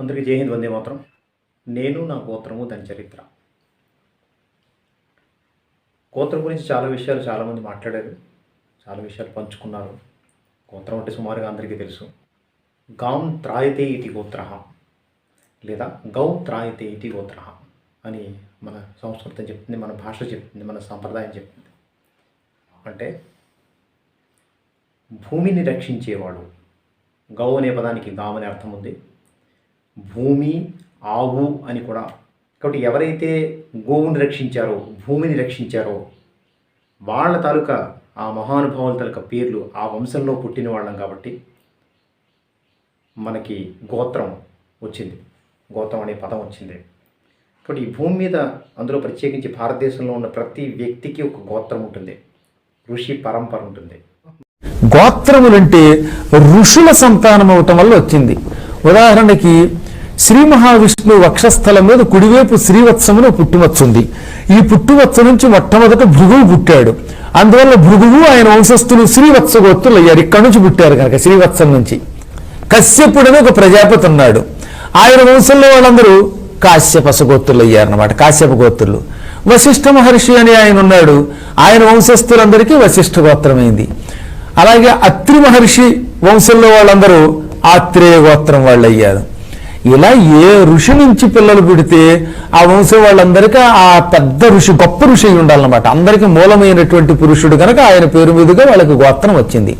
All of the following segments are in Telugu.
అందరికీ జై హింద్ వందే మాత్రం. నేను నా గోత్రము దాని చరిత్ర. గోత్రం గురించి చాలా విషయాలు చాలామంది మాట్లాడారు. చాలా విషయాలు పంచుకున్నారు. గోత్రం అంటే సుమారుగా అందరికీ తెలుసు. గాం త్రాయితే ఇతి గోత్ర లేదా గౌ త్రాయితే ఇతి గోత్ర అని మన సంస్కృతం చెప్తుంది మన భాష చెప్తుంది మన సాంప్రదాయం చెప్తుంది. అంటే భూమిని రక్షించేవాడు. గౌ అనే పదానికి గాం అనే అర్థం ఉంది. భూమి ఆవు అని కూడా. కాబట్టి ఎవరైతే గోవుని రక్షించారో భూమిని రక్షించారో వాళ్ళ తాలూకా ఆ మహానుభావుల తాలూకా పేర్లు ఆ వంశంలో పుట్టిన వాళ్ళం కాబట్టి మనకి గోత్రం వచ్చింది. గోత్రం అనే పదం వచ్చింది. కాబట్టి ఈ భూమి మీద అందులో ప్రత్యేకించి భారతదేశంలో ఉన్న ప్రతి వ్యక్తికి ఒక గోత్రం ఉంటుంది. ఋషి పరంపర ఉంటుంది. గోత్రములంటే ఋషుల సంతానం అవటం వల్ల వచ్చింది. ఉదాహరణకి శ్రీ మహావిష్ణువు వక్షస్థలం మీద కుడివైపు శ్రీవత్సమును పుట్టువచ్చుంది ఈ పుట్టువత్స నుంచి మొట్టమొదట భృగువు పుట్టాడు. అందువల్ల భృగువు ఆయన వంశస్థులు శ్రీవత్స గోత్రులు అయ్యారు ఇక్కడి నుంచి పుట్టారు కనుక శ్రీవత్సం నుంచి. కశ్యపుడని ఒక ప్రజాపతి ఉన్నాడు. ఆయన వంశంలో వాళ్ళందరూ కాశ్యపస గోత్రులు అయ్యారన్నమాట కాశ్యప గోత్రులు. వశిష్ఠ మహర్షి అని ఆయన ఉన్నాడు. ఆయన వంశస్థులందరికీ వశిష్ఠ గోత్రమైంది. అలాగే అత్రి మహర్షి వంశంలో వాళ్ళందరూ ఆత్రేయ గోత్రం వాళ్ళు అయ్యారు ఇలా ఏ ఋషి నుంచి పిల్లలు పుడితే ఆ వంశం వాళ్ళందరికీ ఆ పెద్ద ఋషి గొప్ప ఋషి అయి ఉండాలన్నమాట. అందరికీ మూలమైనటువంటి పురుషుడు కనుక ఆయన పేరు మీదుగా వాళ్ళకి గోత్రం వచ్చింది.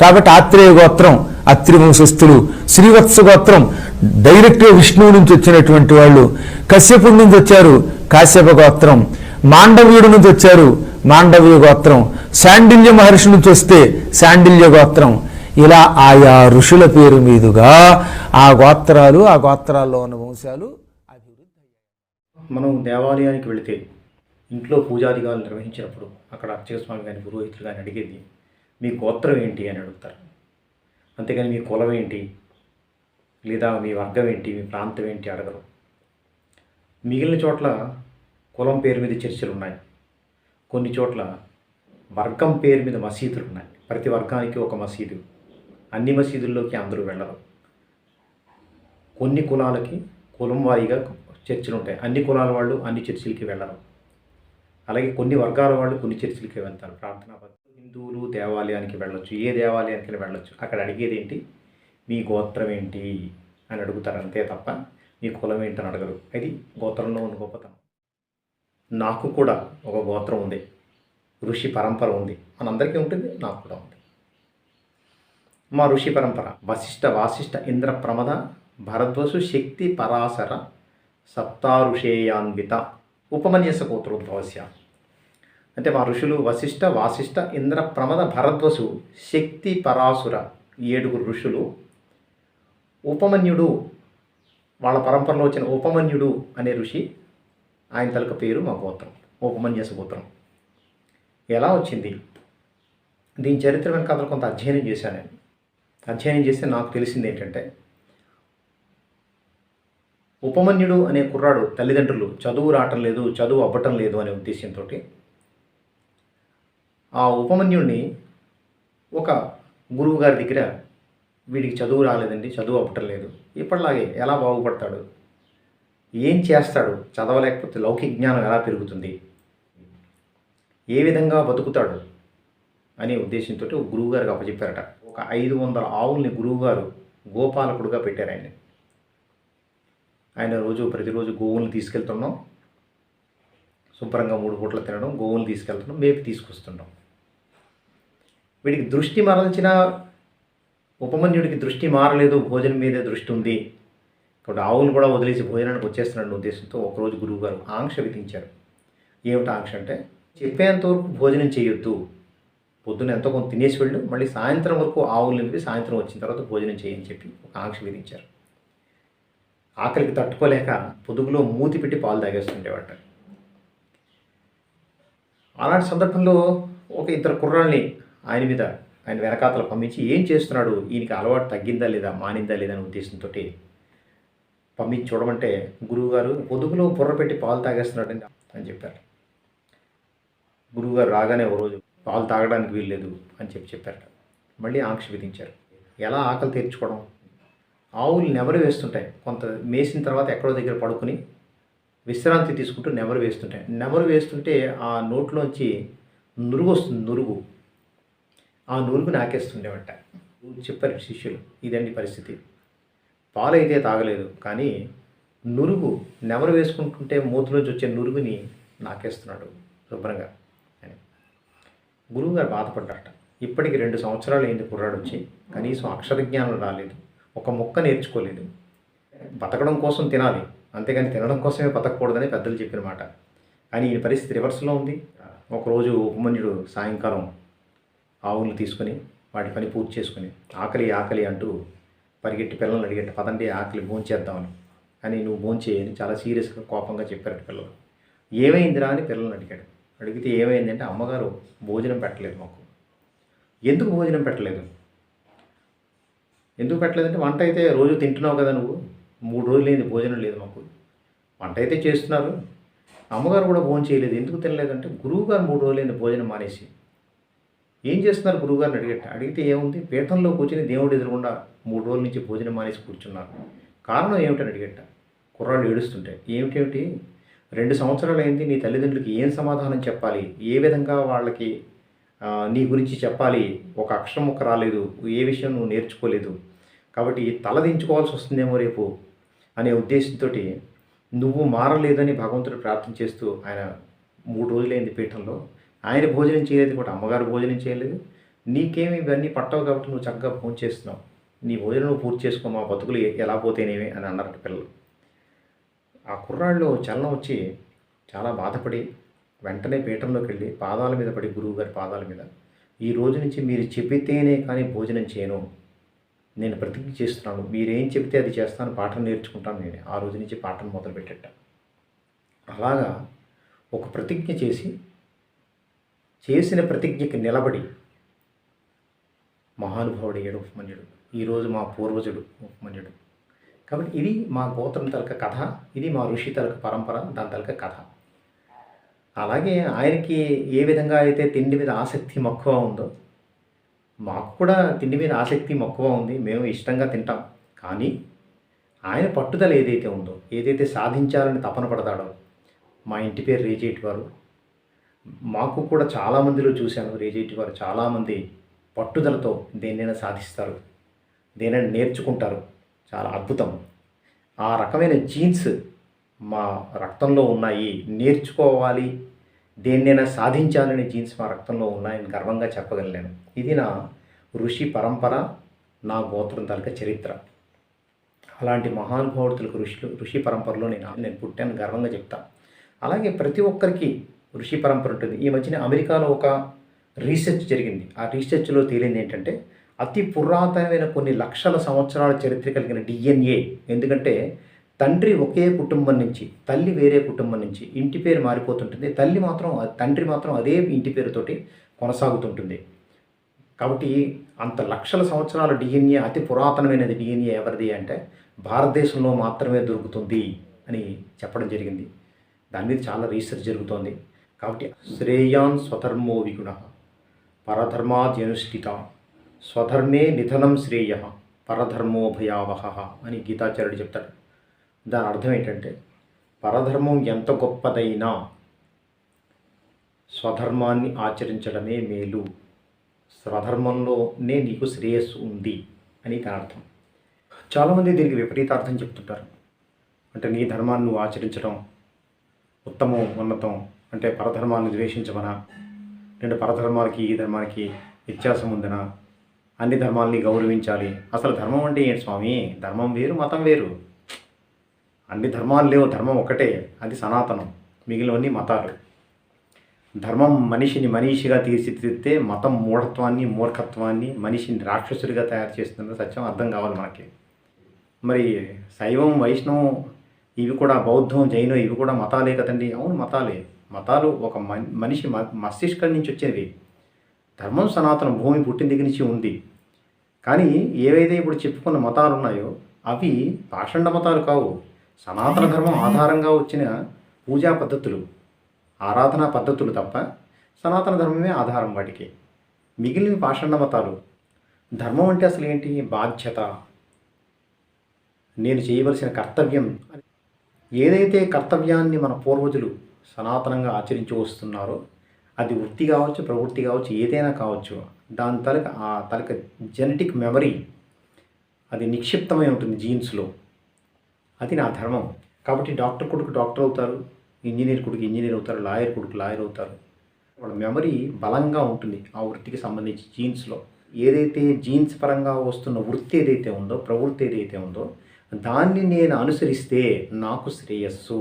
కాబట్టి ఆత్రేయ గోత్రం అత్రి వంశస్థులు శ్రీవత్స గోత్రం డైరెక్ట్గా విష్ణువు నుంచి వచ్చినటువంటి వాళ్ళు కశ్యపుడి నుంచి వచ్చారు కాశ్యప గోత్రం మాండవీయుడు నుంచి వచ్చారు మాండవీయ గోత్రం శాండిల్య మహర్షి నుంచి వస్తే శాండిల్య గోత్రం ఇలా ఆయా ఋషుల పేరు మీదుగా ఆ గోత్రాలు ఆ గోత్రాల్లో ఉన్న వంశాలు అభివృద్ధి మనం దేవాలయానికి వెళితే ఇంట్లో పూజాదిగాలు నిర్వహించినప్పుడు అక్కడ అర్చక స్వామి కానీ పురోహితులు కానీ అడిగేది మీ గోత్రం ఏంటి? అని అడుగుతారు. అంతేగాని మీ కులం ఏంటి? లేదా మీ వర్గం ఏంటి? మీ ప్రాంతం ఏంటి? అడగరు. మిగిలిన చోట్ల కులం పేరు మీద చర్చలు ఉన్నాయి. కొన్ని చోట్ల వర్గం పేరు మీద మసీదులు ఉన్నాయి. ప్రతి వర్గానికి ఒక మసీదు. అన్ని మసీదుల్లోకి అందరూ వెళ్ళరు. కొన్ని కులాలకి కులం వారీగా చర్చిలు ఉంటాయి. అన్ని కులాల వాళ్ళు అన్ని చర్చిలకి వెళ్ళరు. అలాగే కొన్ని వర్గాల వాళ్ళు కొన్ని చర్చిలకి వెళ్తారు. ప్రార్థనా పద్ధతి హిందువులు దేవాలయానికి వెళ్ళొచ్చు. ఏ దేవాలయానికి వెళ్ళొచ్చు. అక్కడ అడిగేది ఏంటి? మీ గోత్రం ఏంటి? అని అడుగుతారు. అంతే తప్ప మీ కులం ఏంటని అడగరు. అది గోత్రంలో ఉన్న గొప్పతనం. నాకు కూడా ఒక గోత్రం ఉంది. ఋషి పరంపర ఉంది. మనందరికీ ఉంటుంది నాకు కూడా ఉంది. మా ఋషి పరంపర. వశిష్ఠ వాసిష్ఠ ఇంద్ర ప్రమద భరద్వసు శక్తి పరాశర సప్తారుషేయాన్విత ఉపమన్యస గోత్రోద్భవస్య. అంటే మా ఋషులు వశిష్ఠ వాసిష్ఠ ఇంద్ర ప్రమద భరద్వసు శక్తి పరాసుర ఏడుగురు ఋషులు. ఉపమన్యుడు వాళ్ళ పరంపరలో వచ్చిన ఉపమన్యుడు అనే ఋషి ఆయన తలక పేరు మా గోత్రం ఉపమన్యస గోత్రం. ఎలా వచ్చింది? దీని చరిత్ర వెనకాల కొంత అధ్యయనం చేశాను నేను. అధ్యయనం చేస్తే నాకు తెలిసింది ఏంటంటే ఉపమన్యుడు అనే కుర్రాడు తల్లిదండ్రులు చదువు రావటం లేదు చదువు అవ్వటం లేదు అనే ఉద్దేశంతో ఆ ఉపమన్యుడిని ఒక గురువు గారి దగ్గర వీడికి చదువు రాలేదండి చదువు అవ్వటం లేదు. ఇప్పటిలాగే ఎలా బాగుపడతాడు? ఏం చేస్తాడు? చదవలేకపోతే లౌకిక జ్ఞానం ఎలా పెరుగుతుంది? ఏ విధంగా బతుకుతాడు? అనే ఉద్దేశంతో గురువుగారికి అప్పచెప్పారట. ఒక ఐదు వందల ఆవుల్ని గురువుగారు గోపాలకుడుగా పెట్టారు ఆయన ఆయన రోజు ప్రతిరోజు గోవుల్ని తీసుకెళ్తున్నాం శుభ్రంగా మూడు పూటలు తినడం గోవుల్ని తీసుకెళ్తున్నాం మేపి తీసుకొస్తున్నాం వీడికి దృష్టి మరల్చిన ఉపమన్యుడికి దృష్టి మారలేదు భోజనం మీదే దృష్టి ఉంది. కాబట్టి ఆవులు కూడా వదిలేసి భోజనానికి వచ్చేస్తున్నాడు ఉద్దేశంతో ఒకరోజు గురువుగారు ఆంక్ష విధించారు. ఏమిటి ఆంక్ష అంటే చెప్పేంతవరకు భోజనం చేయొద్దు. పొద్దున ఎంతో కొంత తినేసి వెళ్ళు మళ్ళీ సాయంత్రం వరకు ఆవులు నింపి సాయంత్రం వచ్చిన తర్వాత భోజనం చేయని చెప్పి ఒక ఆంక్ష విధించారు. ఆకలికి తట్టుకోలేక పొదుగులో మూతి పెట్టి పాలు తాగేస్తుండేవాట. అలాంటి సందర్భంలో ఒక ఇద్దరు కుర్రాల్ని ఆయన మీద ఆయన వెనకాతలు పంపించి ఏం చేస్తున్నాడు? ఈయనకి అలవాటు తగ్గిందా లేదా? మానిందా లేదా? అనే ఉద్దేశంతో పంపించి చూడమంటే గురువుగారు పొదుగులో బుర్ర పెట్టి పాలు తాగేస్తున్నాడండి అని చెప్పారు. గురువుగారు రాగానే ఒక రోజు పాలు తాగడానికి వీల్లేదు అని చెప్పి చెప్పారట. మళ్ళీ ఆంక్ష విధించారు. ఎలా ఆకలి తీర్చుకోవడం? ఆవులు నెమరు వేస్తుంటాయి. కొంత మేసిన తర్వాత ఎక్కడో దగ్గర పడుకుని విశ్రాంతి తీసుకుంటూ నెమరు వేస్తుంటాయి. నెమరు వేస్తుంటే ఆ నోట్లోంచి నురుగు వస్తుంది నురుగు. ఆ నురుగు నాకేస్తుండేవంట. చెప్పారు శిష్యులు ఇదండి పరిస్థితి? పాలైతే తాగలేదు కానీ నురుగు నెమరు వేసుకుంటుంటే మూతిలోంచి వచ్చే నురుగుని నాకేస్తున్నాడు శుభ్రంగా. గురువుగారు బాధపడ్డారట. ఇప్పటికి రెండు సంవత్సరాలు అయింది కుర్రాడు వచ్చి. కనీసం అక్షర జ్ఞానం రాలేదు. ఒక మొక్క నేర్చుకోలేదు. బతకడం కోసం తినాలి. అంతేగాని తినడం కోసమే బతకూడదని పెద్దలు చెప్పిన మాట కానీ ఈ పరిస్థితి రివర్స్లో ఉంది. ఒకరోజు ఉపమన్యుడు సాయంకాలం ఆవులు తీసుకొని వాటి పని పూర్తి చేసుకుని ఆకలి ఆకలి అంటూ పరిగెట్టి పిల్లల్ని అడిగట్టు పదండి ఆకలి భోంచేద్దామని. అని నువ్వు భోంచేయని చాలా సీరియస్గా కోపంగా చెప్పారు పిల్లలు. ఏమైందిరా? అని పిల్లల్ని అడిగాడు. అడిగితే ఏమైందంటే అమ్మగారు భోజనం పెట్టలేదు మాకు. ఎందుకు భోజనం పెట్టలేదు? ఎందుకు పెట్టలేదంటే వంట అయితే రోజు తింటున్నావు కదా నువ్వు. మూడు రోజులు అయింది భోజనం లేదు మాకు. వంట అయితే చేస్తున్నారు. అమ్మగారు కూడా భోజనం చేయలేదు. ఎందుకు తినలేదంటే గురువు గారు మూడు రోజులు భోజనం మానేసి. ఏం చేస్తున్నారు గురువుగారిని అడిగట? అడిగితే ఏముంది? పీఠంలో కూర్చొని దేవుడు ఎదురకుండా మూడు రోజుల నుంచి భోజనం మానేసి కూర్చున్నారు. కారణం ఏమిటని అడిగట? కుర్రాళ్ళు ఏడుస్తుంటే. ఏమిటేమిటి రెండు సంవత్సరాలు అయింది నీ తల్లిదండ్రులకి ఏం సమాధానం చెప్పాలి? ఏ విధంగా వాళ్ళకి నీ గురించి చెప్పాలి? ఒక అక్షరం ఒక రాలేదు. ఏ విషయం నువ్వు నేర్చుకోలేదు. కాబట్టి తలదించుకోవాల్సి వస్తుందేమో రేపు అనే ఉద్దేశంతో నువ్వు మారలేదని భగవంతుడు ప్రార్థన చేస్తూ ఆయన మూడు రోజులైంది పీఠంలో. ఆయన భోజనం చేయలేదు కూడా అమ్మగారు భోజనం చేయలేదు. నీకేమి ఇవన్నీ పట్టవు కాబట్టి నువ్వు చక్కగా భోజనం చేస్తున్నావు. నీ భోజనం పూర్తి చేసుకో మా బతుకులు ఎలా పోతేనేవి అని అన్నారు పిల్లలు. ఆ కుర్రాళ్ళు చలనం వచ్చి చాలా బాధపడి వెంటనే పీఠంలోకి వెళ్ళి పాదాల మీద పడి గురువు గారి పాదాల మీద ఈ రోజు నుంచి మీరు చెప్పితేనే కానీ భోజనం చేయను. నేను ప్రతిజ్ఞ చేస్తున్నాను. మీరేం చెప్తే అది చేస్తాను. పాఠం నేర్చుకుంటాను. నేను. ఆ రోజు నుంచి పాఠం మొదలుపెట్టేట. అలాగా ఒక ప్రతిజ్ఞ చేసి చేసిన ప్రతిజ్ఞకి నిలబడి మహానుభావుడయ్యాడు ఉపమన్యుడు. ఈరోజు మా పూర్వజుడు ఉపమన్యుడు. కాబట్టి ఇది మా గోత్రం తలక కథ ఇది మా ఋషి తలక పరంపర దాని తలక కథ. అలాగే ఆయనకి ఏ విధంగా అయితే తిండి మీద ఆసక్తి మక్కువ ఉందో మాకు కూడా తిండి మీద ఆసక్తి మక్కువ ఉంది మేము ఇష్టంగా తింటాం. కానీ ఆయన పట్టుదల ఏదైతే ఉందో ఏదైతే సాధించాలని తపన పడతాడో మా ఇంటి పేరు రేజేటి వారు మాకు కూడా చాలామందిలో చూశాను రేజేటి వారు చాలామంది పట్టుదలతో దేన్నైనా సాధిస్తారు దేనైనా నేర్చుకుంటారు. చాలా అద్భుతం. ఆ రకమైన జీన్స్ మా రక్తంలో ఉన్నాయి. నేర్చుకోవాలి. దేన్నైనా సాధించాలనే జీన్స్ మా రక్తంలో ఉన్నాయని గర్వంగా చెప్పగలను ఇది నా ఋషి పరంపర నా గోత్రం తాలూకా చరిత్ర. అలాంటి మహానుభావుతులకు ఋషులు ఋషి పరంపరలో నేను నేను పుట్టాను గర్వంగా చెప్తా. అలాగే ప్రతి ఒక్కరికి ఋషి పరంపర ఉంటుంది. ఈ మధ్యన అమెరికాలో ఒక రీసెర్చ్ జరిగింది. ఆ రీసెర్చ్లో తేలింది ఏంటంటే అతి పురాతనమైన కొన్ని లక్షల సంవత్సరాల చరిత్ర కలిగిన డిఎన్ఏ ఎందుకంటే తండ్రి ఒకే కుటుంబం నుంచి తల్లి వేరే కుటుంబం నుంచి ఇంటి పేరు మారిపోతుంటుంది. తల్లి మాత్రం తండ్రి మాత్రం అదే ఇంటి పేరుతోటి కొనసాగుతుంటుంది. కాబట్టి అంత లక్షల సంవత్సరాల డిఎన్ఏ అతి పురాతనమైనది డిఎన్ఏ ఎవరిది అంటే భారతదేశంలో మాత్రమే దొరుకుతుంది అని చెప్పడం జరిగింది. దాని మీద చాలా రీసెర్చ్ జరుగుతోంది. కాబట్టి శ్రేయాన్ స్వధర్మో విగుణ పరధర్మాద్యనుష్ఠిత. స్వధర్మే నిధనం శ్రేయ పరధర్మోభయావహ అని గీతాచార్యుడు చెప్తాడు. దాని అర్థం ఏంటంటే పరధర్మం ఎంత గొప్పదైనా స్వధర్మాన్ని ఆచరించడమే మేలు. స్వధర్మంలోనే నీకు శ్రేయస్సు ఉంది అని దాని అర్థం. చాలామంది దీనికి విపరీతార్థం చెప్తుంటారు. అంటే నీ ధర్మాన్ని నువ్వు ఆచరించడం ఉత్తమం ఉన్నతం అంటే పరధర్మాన్ని ద్వేషించమనా? రెండు పరధర్మాలకి ఈ ధర్మానికి వ్యత్యాసం ఉందనా? అన్ని ధర్మాలని గౌరవించాలి. అసలు ధర్మం అంటే ఏంటి స్వామి? ధర్మం వేరు మతం వేరు. అన్ని ధర్మాలు లేవు ధర్మం ఒకటే అది సనాతనం. మిగిలినవన్నీ మతాలు. ధర్మం మనిషిని మనిషిగా తీర్చిదిద్దితే మతం మూఢత్వాన్ని మూర్ఖత్వాన్ని మనిషిని రాక్షసుడిగా తయారు చేస్తుందని సత్యం అర్థం కావాలి మనకి. మరి శైవం వైష్ణవం ఇవి కూడా బౌద్ధం జైనం ఇవి కూడా మతాలే కదండి. అవును మతాలే. మతాలు ఒక మనిషి మ- మస్తిష్కం నుంచి వచ్చేవి ధర్మం సనాతనం భూమి పుట్టిన దగ్గర నుంచి ఉంది. కానీ ఏవైతే ఇప్పుడు చెప్పుకున్న మతాలు ఉన్నాయో అవి పాషండ మతాలు కావు. సనాతన ధర్మం ఆధారంగా వచ్చిన పూజా పద్ధతులు ఆరాధనా పద్ధతులు తప్ప సనాతన ధర్మమే ఆధారం వాటికి. మిగిలిన పాషండ మతాలు. ధర్మం అంటే అసలు ఏంటి? బాధ్యత. నేను చేయవలసిన కర్తవ్యం. ఏదైతే కర్తవ్యాన్ని మన పూర్వజులు సనాతనంగా ఆచరించి వస్తున్నారో అది వృత్తి కావచ్చు ప్రవృత్తి కావచ్చు ఏదైనా కావచ్చు దాని తలక ఆ తలక జెనెటిక్ మెమరీ అది నిక్షిప్తమై ఉంటుంది జీన్స్లో అది నా ధర్మం. కాబట్టి డాక్టర్ కొడుకు డాక్టర్ అవుతారు ఇంజనీర్ కొడుకు ఇంజనీర్ అవుతారు లాయర్ కొడుకు లాయర్ అవుతారు. వాళ్ళ మెమరీ బలంగా ఉంటుంది ఆ వృత్తికి సంబంధించి జీన్స్లో ఏదైతే జీన్స్ పరంగా వస్తున్న వృత్తి ఏదైతే ఉందో ప్రవృత్తి ఏదైతే ఉందో దాన్ని నేను అనుసరిస్తే నాకు శ్రేయస్సు.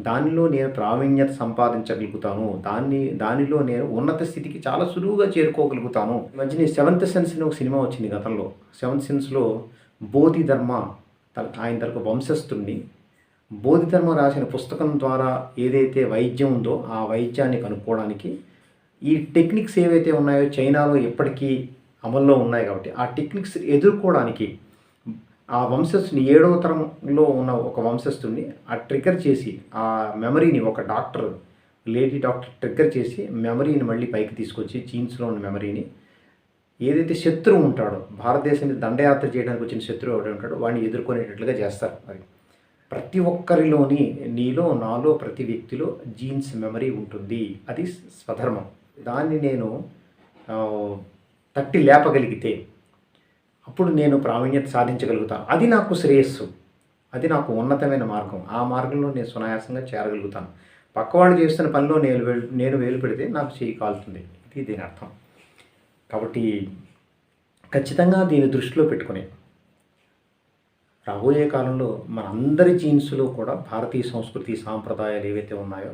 దానిలో నేను ప్రావీణ్యత సంపాదించగలుగుతాను. దాన్ని దానిలో నేను ఉన్నత స్థితికి చాలా సులువుగా చేరుకోగలుగుతాను. మధ్యన సెవెంత్ సెన్స్ అని ఒక సినిమా వచ్చింది గతంలో. సెవెంత్ సెన్స్లో బోధి ధర్మ తన ఆయన తనకు బోధి బోధిధర్మ రాసిన పుస్తకం ద్వారా ఏదైతే వైద్యం ఉందో ఆ వైద్యాన్ని కనుక్కోవడానికి ఈ టెక్నిక్స్ ఏవైతే ఉన్నాయో చైనాలో ఎప్పటికీ అమల్లో ఉన్నాయి కాబట్టి ఆ టెక్నిక్స్ ఎదుర్కోవడానికి ఆ వంశస్థుని ఏడవ తరంలో ఉన్న ఒక వంశస్థుని ఆ ట్రిగ్గర్ చేసి ఆ మెమరీని ఒక డాక్టర్ లేడీ డాక్టర్ ట్రిగ్గర్ చేసి మెమరీని మళ్ళీ పైకి తీసుకొచ్చి జీన్స్లో ఉన్న మెమరీని ఏదైతే శత్రువు ఉంటాడో భారతదేశాన్ని దండయాత్ర చేయడానికి వచ్చిన శత్రువు ఎవడు ఉంటాడో వాడిని ఎదుర్కొనేటట్లుగా చేస్తారు మరి. ప్రతి ఒక్కరిలోని నీలో నాలో ప్రతి వ్యక్తిలో జీన్స్ మెమరీ ఉంటుంది. అది స్వధర్మం. దాన్ని నేను తట్టి లేపగలిగితే అప్పుడు నేను ప్రావీణ్యత సాధించగలుగుతాను. అది నాకు శ్రేయస్సు. అది నాకు ఉన్నతమైన మార్గం. ఆ మార్గంలో నేను సునాయాసంగా చేరగలుగుతాను. పక్కవాడు చేస్తున్న పనిలో నేను నేను వేలు పెడితే నాకు చేయి కాలుతుంది. ఇది దీని అర్థం. కాబట్టి ఖచ్చితంగా దీన్ని దృష్టిలో పెట్టుకుని రాబోయే కాలంలో మన అందరి జీన్స్లో కూడా భారతీయ సంస్కృతి సాంప్రదాయాలు ఏవైతే ఉన్నాయో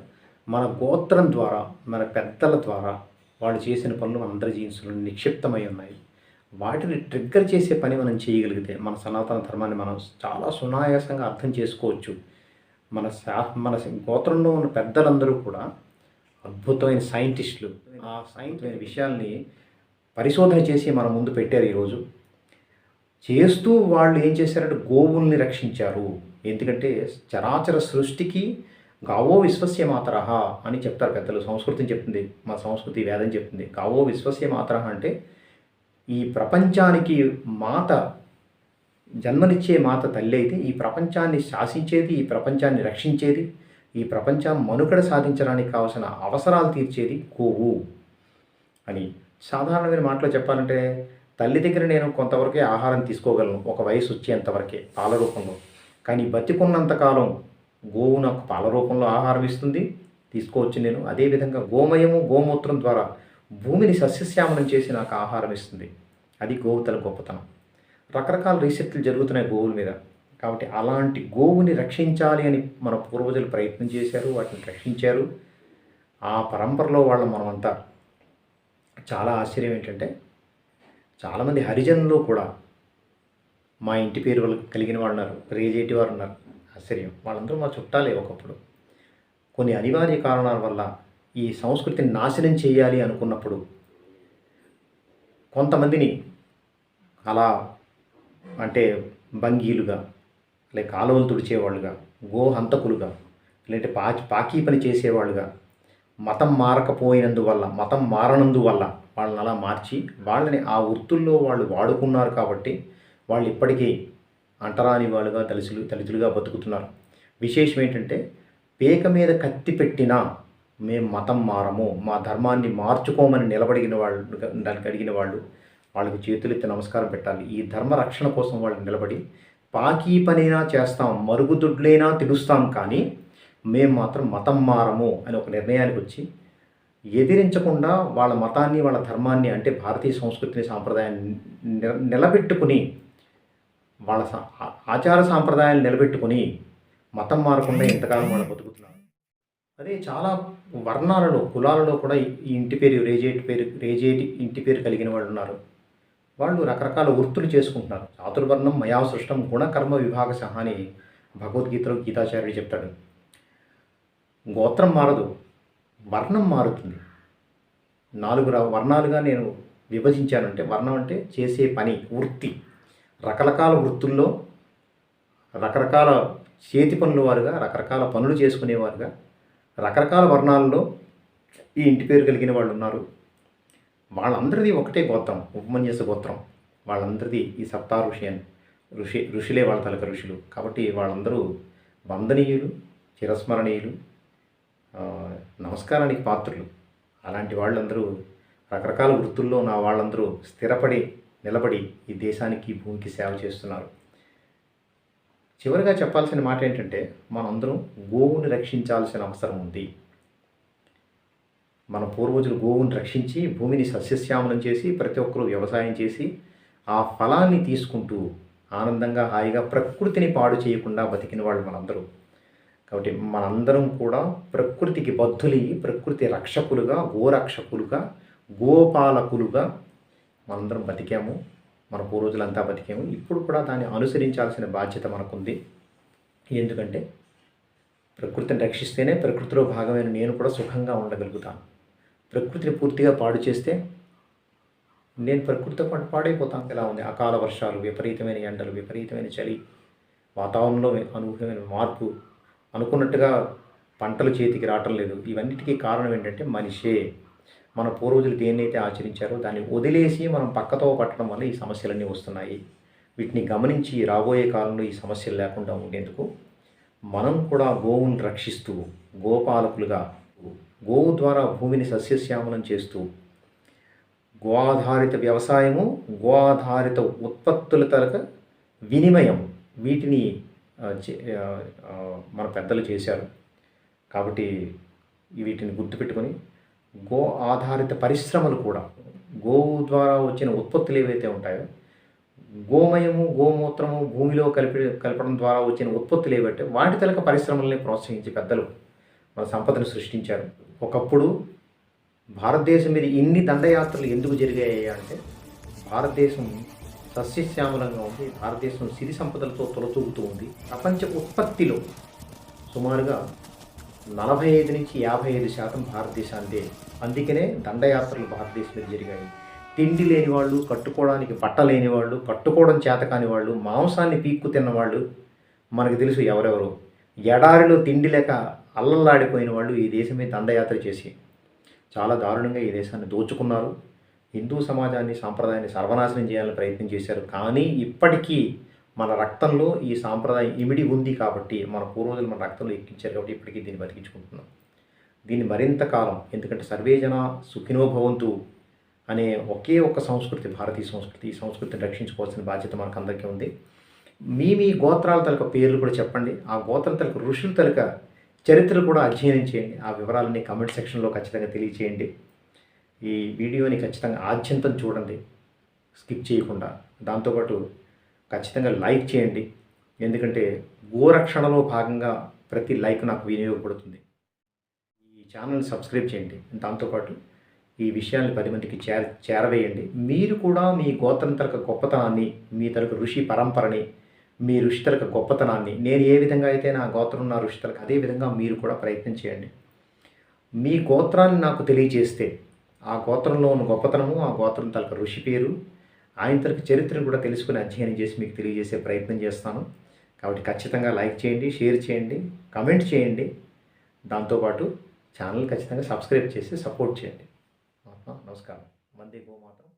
మన గోత్రం ద్వారా మన పెద్దల ద్వారా వాళ్ళు చేసిన పనులు మనందరి జీన్స్లో నిక్షిప్తమై ఉన్నాయి. వాటిని ట్రిగ్గర్ చేసే పని మనం చేయగలిగితే మన సనాతన ధర్మాన్ని మనం చాలా సునాయాసంగా అర్థం చేసుకోవచ్చు. మన శా మన గోత్రంలో ఉన్న పెద్దలందరూ కూడా అద్భుతమైన సైంటిస్టులు ఆ సైంటిమైన విషయాల్ని పరిశోధన చేసి మన ముందు పెట్టారు ఈరోజు. చేస్తూ వాళ్ళు ఏం చేశారంటే గోవుల్ని రక్షించారు. ఎందుకంటే చరాచర సృష్టికి గావో విశ్వస్య మాతరహ అని చెప్తారు పెద్దలు. సంస్కృతం చెప్తుంది. మా సంస్కృతి వేదం చెప్తుంది. గావో విశ్వస్య మాతరహ అంటే ఈ ప్రపంచానికి మాత జన్మనిచ్చే మాత తల్లి అయితే ఈ ప్రపంచాన్ని శాసించేది ఈ ప్రపంచాన్ని రక్షించేది ఈ ప్రపంచం మనుగడ సాధించడానికి కావలసిన అవసరాలు తీర్చేది గోవు అని సాధారణమైన మాటలో చెప్పాలంటే తల్లి దగ్గర నేను కొంతవరకే ఆహారం తీసుకోగలను ఒక వయసు వచ్చేంతవరకే పాల రూపంలో. కానీ బతికున్నంతకాలం గోవు నాకు పాల రూపంలో ఆహారం ఇస్తుంది తీసుకోవచ్చు నేను. అదేవిధంగా గోమయము గోమూత్రం ద్వారా భూమిని సస్యశ్యామలం చేసి నాకు ఆహారం ఇస్తుంది. అది గోవుతల గొప్పతనం. రకరకాల రీసెర్చ్లు జరుగుతున్నాయి గోవుల మీద. కాబట్టి అలాంటి గోవుని రక్షించాలి అని మన పూర్వజులు ప్రయత్నం చేశారు వాటిని రక్షించారు. ఆ పరంపరలో వాళ్ళ మనమంతా చాలా ఆశ్చర్యం ఏంటంటే చాలామంది హరిజనులు కూడా మా ఇంటి పేరు వాళ్ళు కలిగిన వాళ్ళు ఉన్నారు రేజేటి వారు ఉన్నారు. ఆశ్చర్యం. వాళ్ళందరూ మా చుట్టాలే ఒకప్పుడు. కొన్ని అనివార్య కారణాల వల్ల ఈ సంస్కృతిని నాశనం చేయాలి అనుకున్నప్పుడు కొంతమందిని అలా అంటే బంగీలుగా లేక కాలువలు తుడిచేవాళ్ళుగా గో హంతకులుగా లేదంటే పా పాకీ పని చేసేవాళ్ళుగా మతం మారకపోయినందువల్ల మతం మారనందువల్ల వాళ్ళని అలా మార్చి వాళ్ళని ఆ వృత్తుల్లో వాళ్ళు వాడుకున్నారు కాబట్టి వాళ్ళు ఇప్పటికీ అంటరాని వాళ్ళుగా దళితులు దళితులుగా బతుకుతున్నారు. విశేషం ఏంటంటే పేక మీద కత్తి పెట్టినా మేము మతం మారము మా ధర్మాన్ని మార్చుకోమని నిలబడిన వాళ్ళు దానికి అడిగిన వాళ్ళు వాళ్ళకి చేతులెత్తి నమస్కారం పెట్టాలి. ఈ ధర్మ రక్షణ కోసం వాళ్ళు నిలబడి పాకీ పనైనా చేస్తాం మరుగుదొడ్లైనా తెలుస్తాం కానీ మేము మాత్రం మతం మారము అని ఒక నిర్ణయానికి వచ్చి ఎదిరించకుండా వాళ్ళ మతాన్ని వాళ్ళ ధర్మాన్ని అంటే భారతీయ సంస్కృతిని సాంప్రదాయాన్ని నిలబెట్టుకుని వాళ్ళ సా- ఆచార సాంప్రదాయాలు నిలబెట్టుకుని మతం మారకుండా ఇంతకాలం వాళ్ళు బతుకుతున్నారు. అదే చాలా వర్ణాలలో కులాలలో కూడా ఈ ఇంటి పేరు రేజేటి పేరు రేజేటి ఇంటి పేరు కలిగిన వాళ్ళు ఉన్నారు. వాళ్ళు రకరకాల వృత్తులు చేసుకుంటున్నారు. చాతుర్వర్ణం మయా సృష్టం గుణకర్మ విభాగ సహాని భగవద్గీతలో గీతాచార్యుడు చెప్తాడు. గోత్రం మారదు వర్ణం మారుతుంది. నాలుగు వర్ణాలుగా నేను విభజించానంటే వర్ణం అంటే చేసే పని వృత్తి. రకరకాల వృత్తుల్లో రకరకాల చేతి పనుల వారుగా రకరకాల పనులు చేసుకునేవారుగా రకరకాల వర్ణాల్లో ఈ ఇంటి పేరు కలిగిన వాళ్ళు ఉన్నారు. వాళ్ళందరిది ఒకటే గోత్రం ఉపమన్యస గోత్రం. వాళ్ళందరిది ఈ సప్తాఋషి అని ఋషి ఋషులే వాళ్ళ తలక ఋషులు. కాబట్టి వాళ్ళందరూ వందనీయులు చిరస్మరణీయులు నమస్కారానికి పాత్రులు. అలాంటి వాళ్ళందరూ రకరకాల వృత్తుల్లో నా వాళ్ళందరూ స్థిరపడి నిలబడి ఈ దేశానికి భూమికి సేవ చేస్తున్నారు. చివరిగా చెప్పాల్సిన మాట ఏంటంటే మనందరం గోవుని రక్షించాల్సిన అవసరం ఉంది. మన పూర్వజులు గోవుని రక్షించి భూమిని సస్యశ్యామలం చేసి ప్రతి ఒక్కరూ వ్యవసాయం చేసి ఆ ఫలాన్ని తీసుకుంటూ ఆనందంగా హాయిగా ప్రకృతిని పాడు చేయకుండా బతికిన వాళ్ళు మనందరూ. కాబట్టి మనందరం కూడా ప్రకృతికి బద్ధులి ప్రకృతి రక్షకులుగా గోరక్షకులుగా గోపాలకులుగా మనందరం బతికాము. మన పూర్వజులంతా బతికేము. ఇప్పుడు కూడా దాన్ని అనుసరించాల్సిన బాధ్యత మనకుంది. ఎందుకంటే ప్రకృతిని రక్షిస్తేనే ప్రకృతిలో భాగమైన నేను కూడా సుఖంగా ఉండగలుగుతాను. ప్రకృతిని పూర్తిగా పాడు చేస్తే నేను ప్రకృతితో పాటు పాడైపోతాను. ఎలా ఉంది? అకాల వర్షాలు విపరీతమైన ఎండలు విపరీతమైన చలి వాతావరణంలో అనూహ్యమైన మార్పు అనుకున్నట్టుగా పంటలు చేతికి రావటం లేదు. ఇవన్నిటికీ కారణం ఏంటంటే మనిషే. మన పూర్వజులు దేన్నైతే ఆచరించారో దాన్ని వదిలేసి మనం పక్కతో పట్టడం వల్ల ఈ సమస్యలన్నీ వస్తున్నాయి. వీటిని గమనించి రాబోయే కాలంలో ఈ సమస్యలు లేకుండా ఉండేందుకు మనం కూడా గోవుని రక్షిస్తూ గోపాలకులుగా గోవు ద్వారా భూమిని సస్యశ్యామలం చేస్తూ గో ఆధారిత వ్యవసాయము గో ఆధారిత ఉత్పత్తుల తరక వినిమయం వీటిని మన పెద్దలు చేశారు. కాబట్టి వీటిని గుర్తుపెట్టుకొని గో ఆధారిత పరిశ్రమలు కూడా గోవు ద్వారా వచ్చిన ఉత్పత్తులు ఏవైతే ఉంటాయో గోమయము గోమూత్రము భూమిలో కలిపి కలపడం ద్వారా వచ్చిన ఉత్పత్తులు ఏవైతే వాటి తలక పరిశ్రమల్ని ప్రోత్సహించి పెద్దలు మన సంపదను సృష్టించారు. ఒకప్పుడు భారతదేశం మీద ఇన్ని దండయాత్రలు ఎందుకు జరిగాయి అంటే భారతదేశం సస్యశ్యామలంగా ఉంది భారతదేశం సిరి సంపదలతో తొలతూగుతూ ఉంది. ప్రపంచ ఉత్పత్తిలో సుమారుగా నలభై ఐదు నుంచి యాభై ఐదు శాతం భారతదేశానిదే అందుకనే దండయాత్రలు భారతదేశంలో జరిగాయి. తిండి లేని వాళ్ళు కట్టుకోవడానికి బట్ట లేని వాళ్ళు కట్టుకోవడం చేత కాని వాళ్ళు మాంసాన్ని పీక్కు తిన్నవాళ్ళు మనకు తెలుసు ఎవరెవరు. ఎడారిలో తిండి లేక అల్లల్లాడిపోయిన వాళ్ళు ఈ దేశమే దండయాత్ర చేసి చాలా దారుణంగా ఈ దేశాన్ని దోచుకున్నారు. హిందూ సమాజాన్ని సాంప్రదాయాన్ని సర్వనాశనం చేయాలని ప్రయత్నం చేశారు. కానీ ఇప్పటికీ మన రక్తంలో ఈ సాంప్రదాయం ఇమిడి ఉంది కాబట్టి మన పూర్వజులు మన రక్తంలో ఎక్కించారు కాబట్టి ఇప్పటికీ దీన్ని బతికించుకుంటున్నాం. దీన్ని మరింత కాలం ఎందుకంటే సర్వేజన సుఖినో భవంతు అనే ఒకే ఒక్క సంస్కృతి భారతీయ సంస్కృతి ఈ సంస్కృతిని రక్షించుకోవాల్సిన బాధ్యత మనకు అందరికీ ఉంది. మీ మీ గోత్రాల తలక పేర్లు కూడా చెప్పండి. ఆ గోత్రాల తలక ఋషుల తలక చరిత్రలు కూడా అధ్యయనం చేయండి. ఆ వివరాలని కమెంట్ సెక్షన్లో ఖచ్చితంగా తెలియచేయండి. ఈ వీడియోని ఖచ్చితంగా ఆద్యంతం చూడండి. స్కిప్ చేయకుండా. దాంతోపాటు ఖచ్చితంగా లైక్ చేయండి. ఎందుకంటే గోరక్షణలో భాగంగా ప్రతి లైక్ నాకు వినియోగపడుతుంది. ఛానల్ సబ్స్క్రైబ్ చేయండి. దాంతోపాటు ఈ విషయాన్ని పది మందికి చేర చేరవేయండి. మీరు కూడా మీ గోత్రం తరక గొప్పతనాన్ని మీ తరక ఋషి పరంపరని మీ ఋషి తరక గొప్పతనాన్ని నేను ఏ విధంగా అయితే నా గోత్రం నా ఋషి తరక అదే విధంగా మీరు కూడా ప్రయత్నం చేయండి. మీ గోత్రాన్ని నాకు తెలియజేస్తే ఆ గోత్రంలో ఉన్న గొప్పతనము ఆ గోత్రం తలక ఋషి పేరు ఆయన తరక చరిత్రను కూడా తెలుసుకుని అధ్యయనం చేసి మీకు తెలియజేసే ప్రయత్నం చేస్తాను. కాబట్టి ఖచ్చితంగా లైక్ చేయండి షేర్ చేయండి కమెంట్ చేయండి. దాంతోపాటు ఛానల్ ఖచ్చితంగా సబ్స్క్రైబ్ చేసి సపోర్ట్ చేయండి. నమస్కారం. మంది గోమాత్రం